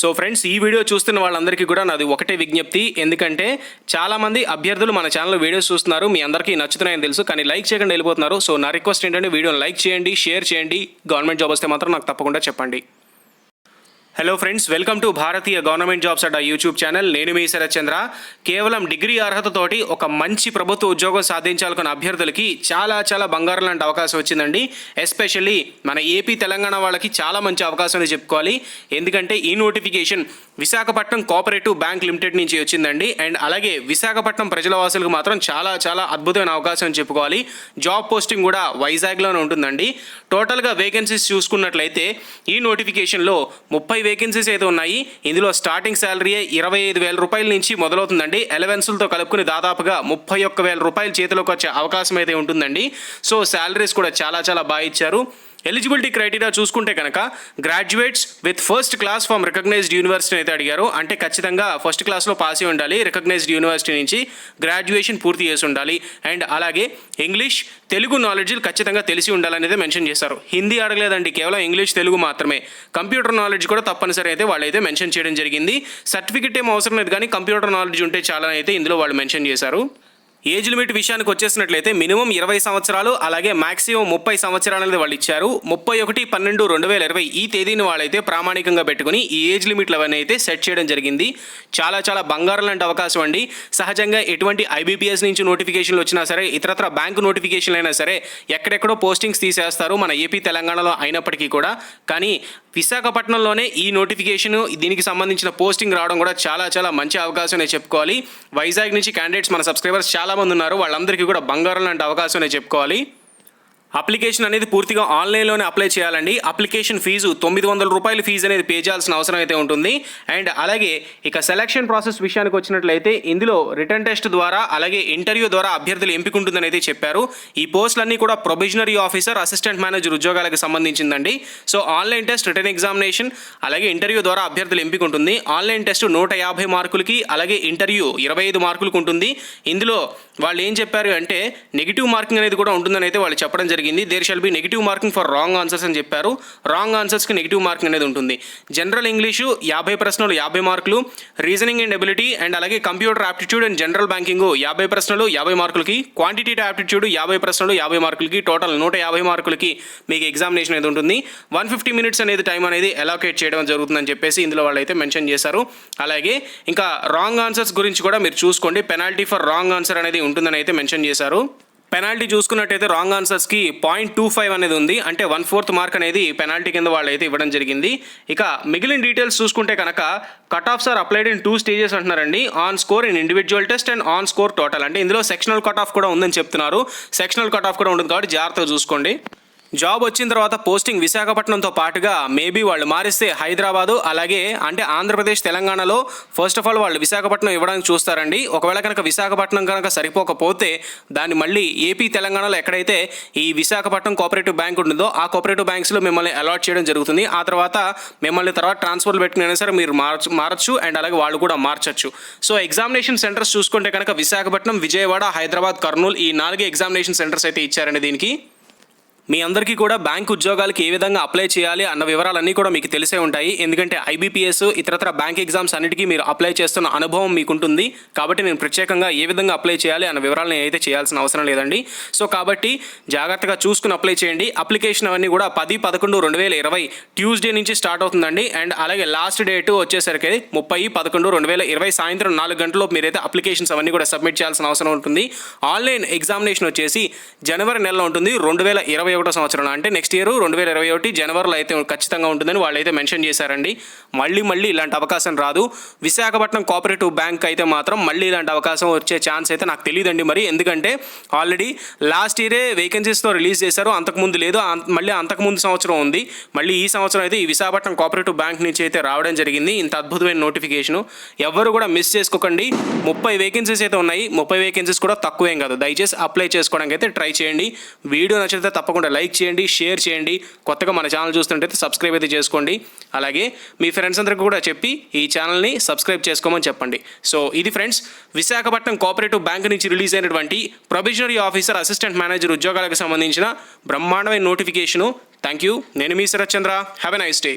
So friends ఈ video చూస్తున్న వాళ్ళందరికీ కూడా నాది ఒకటే విజ్ఞప్తి. ఎందుకంటే చాలామంది అభ్యర్థులు మన ఛానల్లో వీడియోస్ చూస్తున్నారు. మీ అందరికీ నచ్చుతున్నాయని తెలుసు. కానీ లైక్ చేయకుండా వెళ్ళిపోతున్నారు. సో నా రిక్వెస్ట్ ఏంటంటే వీడియోని లైక్ చేయండి షేర్ చేయండి. గవర్నమెంట్ జాబ్ వస్తే మాత్రం నాకు తప్పకుండా చెప్పండి. Hello friends welcome to Bharatiya government jobs Adda YouTube channel నేను మీ శరత్చంద్ర కేవలం డిగ్రీ అర్హతతోటి ఒక మంచి ప్రభుత్వ ఉద్యోగం సాధించాలనుకున్న అభ్యర్థులకి చాలా చాలా బంగారం లాంటి అవకాశం వచ్చిందండి. ఎస్పెషల్లీ మన ఏపీ తెలంగాణ వాళ్ళకి చాలా మంచి అవకాశం అని చెప్పుకోవాలి. ఎందుకంటే ఈ notification Visakhapatnam cooperative bank limited నుంచి వచ్చిందండి. అండ్ అలాగే విశాఖపట్నం ప్రజల వాసులకు మాత్రం చాలా చాలా అద్భుతమైన అవకాశం అని చెప్పుకోవాలి. జాబ్ పోస్టింగ్ కూడా వైజాగ్లోనే ఉంటుందండి. టోటల్గా వేకెన్సీస్ చూసుకున్నట్లయితే ఈ నోటిఫికేషన్లో ముప్పై వేకెన్సీస్ అయితే ఉన్నాయి ఇందులో స్టార్టింగ్ శాలరీ ఇరవై ఐదు వేల రూపాయల నుంచి మొదలవుతుందండి. ఎలవెన్సులతో కలుపుకుని దాదాపుగా ముప్పై ఒక్క వేల రూపాయలు చేతిలోకి వచ్చే అవకాశం అయితే ఉంటుందండి. సో శాలరీస్ కూడా చాలా చాలా బాగా ఇచ్చారు. ఎలిజిబిలిటీ క్రైటీరియా చూసుకుంటే కనుక graduates with first class from recognised university అయితే అడిగారు. అంటే ఖచ్చితంగా ఫస్ట్ క్లాస్లో పాస్ అయి ఉండాలి రికగ్నైజ్డ్ యూనివర్సిటీ నుంచి గ్రాడ్యుయేషన్ పూర్తి చేసి ఉండాలి. అండ్ అలాగే ఇంగ్లీష్ తెలుగు నాలెడ్జ్ ఖచ్చితంగా తెలిసి ఉండాలనేది మెన్షన్ చేశారు. హిందీ అడగలేదండి కేవలం ఇంగ్లీష్ తెలుగు మాత్రమే. కంప్యూటర్ నాలెడ్జ్ కూడా తప్పనిసరి అయితే వాళ్ళైతే మెన్షన్ చేయడం జరిగింది. సర్టిఫికెట్ ఏం అవసరం లేదు కానీ కంప్యూటర్ నాలెడ్జ్ ఉంటే చాలా అయితే ఇందులో వాళ్ళు మెన్షన్ చేశారు. ఏజ్ లిమిట్ విషయానికి వచ్చేసినట్లయితే మినిమం ఇరవై సంవత్సరాలు అలాగే మాక్సిమం ముప్పై సంవత్సరాలు అనేది వాళ్ళు ఇచ్చారు. ముప్పై ఒకటి పన్నెండు రెండు వేల ఇరవై ఈ తేదీని వాళ్ళైతే ప్రామాణికంగా పెట్టుకుని ఈ ఏజ్ లిమిట్లు అవన్నీ అయితే సెట్ చేయడం జరిగింది. చాలా చాలా బంగారం లాంటి అవకాశం అండి. సహజంగా ఎటువంటి ఐబీపీఎస్ నుంచి నోటిఫికేషన్లు వచ్చినా సరే ఇతరత్ర బ్యాంకు నోటిఫికేషన్లు అయినా సరే ఎక్కడెక్కడో పోస్టింగ్స్ తీసేస్తారు మన ఏపీ తెలంగాణలో అయినప్పటికీ కూడా. కానీ విశాఖపట్నంలోనే ఈ నోటిఫికేషన్ దీనికి సంబంధించిన పోస్టింగ్ రావడం కూడా చాలా చాలా మంచి అవకాశం అనేది చెప్పుకోవాలి. వైజాగ్ నుంచి క్యాండిడేట్స్ మన సబ్స్క్రైబర్స్ చాలా చాలామంది ఉన్నారు. వాళ్ళందరికీ కూడా బంగారం లాంటి అవకాశం చెప్పుకోవాలి. అప్లికేషన్ అనేది పూర్తిగా ఆన్లైన్లోనే అప్లై చేయాలండి. అప్లికేషన్ ఫీజు తొమ్మిది వందల రూపాయల ఫీజు అనేది పే చేయాల్సిన అవసరం అయితే ఉంటుంది. అండ్ అలాగే ఇక సెలక్షన్ ప్రాసెస్ విషయానికి వచ్చినట్లయితే ఇందులో రిటర్న్ టెస్ట్ ద్వారా అలాగే ఇంటర్వ్యూ ద్వారా అభ్యర్థులు ఎంపిక ఉంటుందని అయితే చెప్పారు. ఈ పోస్టులన్నీ కూడా ప్రొబిషనరీ ఆఫీసర్ అసిస్టెంట్ మేనేజర్ ఉద్యోగాలకు సంబంధించిందండి. So online test written examination అలాగే ఇంటర్వ్యూ ద్వారా అభ్యర్థులు ఎంపిక ఉంటుంది ఆన్లైన్ టెస్ట్ నూట యాభై మార్కులకి అలాగే ఇంటర్వ్యూ ఇరవై ఐదు మార్కులకు ఉంటుంది. ఇందులో వాళ్ళు ఏం చెప్పారు అంటే నెగిటివ్ మార్కింగ్ అనేది కూడా ఉంటుందని అయితే వాళ్ళు చెప్పడం జరిగింది. There shall be negative marking for wrong answers అని చెప్పారు. రాంగ్ ఆన్సర్స్కి నెగిటివ్ మార్కింగ్ అనేది ఉంటుంది. జనరల్ ఇంగ్లీషు యాభై ప్రశ్నలు యాభై మార్కులు రీజనింగ్ అండ్ ఎబిలిటీ అండ్ అలాగే computer aptitude and general banking యాభై ప్రశ్నలు యాభై మార్కులకి క్వాంటిటేటివ్ ఆప్టిట్యూడ్ యాభై ప్రశ్నలు యాభై మార్కులకి టోటల్ నూట యాభై మార్కులకి మీకు ఎగ్జామినేషన్ అనేది ఉంటుంది. వన్ ఫిఫ్టీ మినిట్స్ అనేది టైం అనేది అలోకేట్ చేయడం జరుగుతుందని చెప్పేసి ఇందులో వాళ్ళు అయితే మెన్షన్ చేశారు. అలాగే ఇంకా రాంగ్ ఆన్సర్స్ గురించి కూడా మీరు చూసుకోండి. పెనాల్టీ ఫర్ రాంగ్ ఆన్సర్ అనేది ఉంటుందని అయితే మెన్షన్ చేశారు. పెనాల్టీ చూసుకున్నట్టయితే రాంగ్ ఆన్సర్స్కి పాయింట్ టూ ఫైవ్ అనేది ఉంది. అంటే వన్ ఫోర్త్ మార్క్ అనేది పెనాల్టీ కింద వాళ్ళు అయితే ఇవ్వడం జరిగింది. ఇక మిగిలిన డీటెయిల్స్ చూసుకుంటే కనుక cut offs are applied in two stages అంటున్నారండి. On score in individual test and on score total. అంటే ఇందులో సెక్షనల్ కట్ ఆఫ్ కూడా ఉందని చెప్తున్నారు. సెక్షనల్ కట్ ఆఫ్ కూడా ఉంటుంది కాబట్టి జాగ్రత్తగా చూసుకోండి. జాబ్ వచ్చిన తర్వాత పోస్టింగ్ విశాఖపట్నంతో పాటుగా మేబీ వాళ్ళు మారిస్తే హైదరాబాదు అలాగే అంటే ఆంధ్రప్రదేశ్ తెలంగాణలో ఫస్ట్ ఆఫ్ ఆల్ వాళ్ళు విశాఖపట్నం ఇవ్వడానికి చూస్తారండి. ఒకవేళ కనుక విశాఖపట్నం కనుక సరిపోకపోతే దాన్ని మళ్ళీ ఏపీ తెలంగాణలో ఎక్కడైతే ఈ విశాఖపట్నం కోఆపరేటివ్ బ్యాంక్ ఉంటుందో ఆ కోఆపరేటివ్ బ్యాంక్స్లో మిమ్మల్ని అలాట్ చేయడం జరుగుతుంది. ఆ తర్వాత మిమ్మల్ని తర్వాత ట్రాన్స్ఫర్లు పెట్టుకునే సరే మీరు మార్చు మారచ్చు అండ్ అలాగే వాళ్ళు కూడా మార్చచ్చు. సో ఎగ్జామినేషన్ సెంటర్స్ చూసుకుంటే కనుక విశాఖపట్నం విజయవాడ హైదరాబాద్ కర్నూలు ఈ నాలుగే ఎగ్జామినేషన్ సెంటర్స్ అయితే ఇచ్చారండి దీనికి. మీ అందరికీ కూడా బ్యాంక్ ఉద్యోగాలకి ఏ విధంగా అప్లై చేయాలి అన్న వివరాలన్నీ కూడా మీకు తెలిసే ఉంటాయి. ఎందుకంటే ఐబీపీఎస్ ఇతరత్ర బ్యాంక్ ఎగ్జామ్స్ అన్నిటికీ మీరు అప్లై చేస్తున్న అనుభవం మీకుంటుంది. కాబట్టి నేను ప్రత్యేకంగా ఏ విధంగా అప్లై చేయాలి అన్న వివరాలు నేను అయితే చేయాల్సిన అవసరం లేదండి. సో కాబట్టి జాగ్రత్తగా చూసుకుని అప్లై చేయండి. అప్లికేషన్ అవన్నీ కూడా పది పదకొండు రెండు వేల ఇరవై ట్యూస్డే నుంచి స్టార్ట్ అవుతుందండి. అండ్ అలాగే లాస్ట్ డేట్ వచ్చేసరికి ముప్పై పదకొండు రెండు వేల ఇరవై సాయంత్రం నాలుగు గంటల్లో మీరైతే అప్లికేషన్స్ అవన్నీ కూడా సబ్మిట్ చేయాల్సిన అవసరం ఉంటుంది. ఆన్లైన్ ఎగ్జామినేషన్ వచ్చేసి జనవరి నెలలో ఉంటుంది. రెండు వేల ఇరవై ఒకటో సంవత్సరం అంటే నెక్స్ట్ ఇయర్ రెండు వేల ఇరవై ఒకటి జనవరిలో అయితే ఖచ్చితంగా ఉంటుందని వాళ్ళు అయితే మెన్షన్ చేశారండి. మళ్ళీ మళ్ళీ ఇలాంటి అవకాశం రాదు. విశాఖపట్నం కోఆపరేటివ్ బ్యాంక్ అయితే మాత్రం మళ్ళీ ఇలాంటి అవకాశం వచ్చే ఛాన్స్ అయితే నాకు తెలియదండి మరి. ఎందుకంటే ఆల్రెడీ లాస్ట్ ఇయరే వేకెన్సీస్తో రిలీజ్ చేశారు. అంతకుముందు లేదు. మళ్ళీ అంతకుముందు సంవత్సరం ఉంది. మళ్ళీ ఈ సంవత్సరం అయితే ఈ విశాఖపట్నం కోఆపరేటివ్ బ్యాంక్ నుంచి అయితే రావడం జరిగింది. ఇంత అద్భుతమైన నోటిఫికేషను ఎవరు కూడా మిస్ చేసుకోకండి. ముప్పై వేకెన్సీస్ అయితే ఉన్నాయి. ముప్పై వేకెన్సీస్ కూడా తక్కువేం కాదు. దయచేసి అప్లై చేసుకోవడానికి అయితే ట్రై చేయండి. వీడియో నచ్చితే తప్పకుండా లైక్ చేయండి షేర్ చేయండి. కొత్తగా మన ఛానల్ చూస్తుంటే సబ్స్క్రైబ్ అయితే చేసుకోండి. అలాగే మీ ఫ్రెండ్స్ అందరికీ కూడా చెప్పి ఈ ఛానల్ని సబ్స్క్రైబ్ చేసుకోమని చెప్పండి. సో ఇది ఫ్రెండ్స్ విశాఖపట్నం కోఆపరేటివ్ బ్యాంక్ నుంచి రిలీజ్ అయినటువంటి ప్రొబిషనరీ ఆఫీసర్ అసిస్టెంట్ మేనేజర్ ఉద్యోగాలకు సంబంధించిన బ్రహ్మాండమైన నోటిఫికేషను. థ్యాంక్ యూ నేను మీ Sarath Chandra. Have a nice day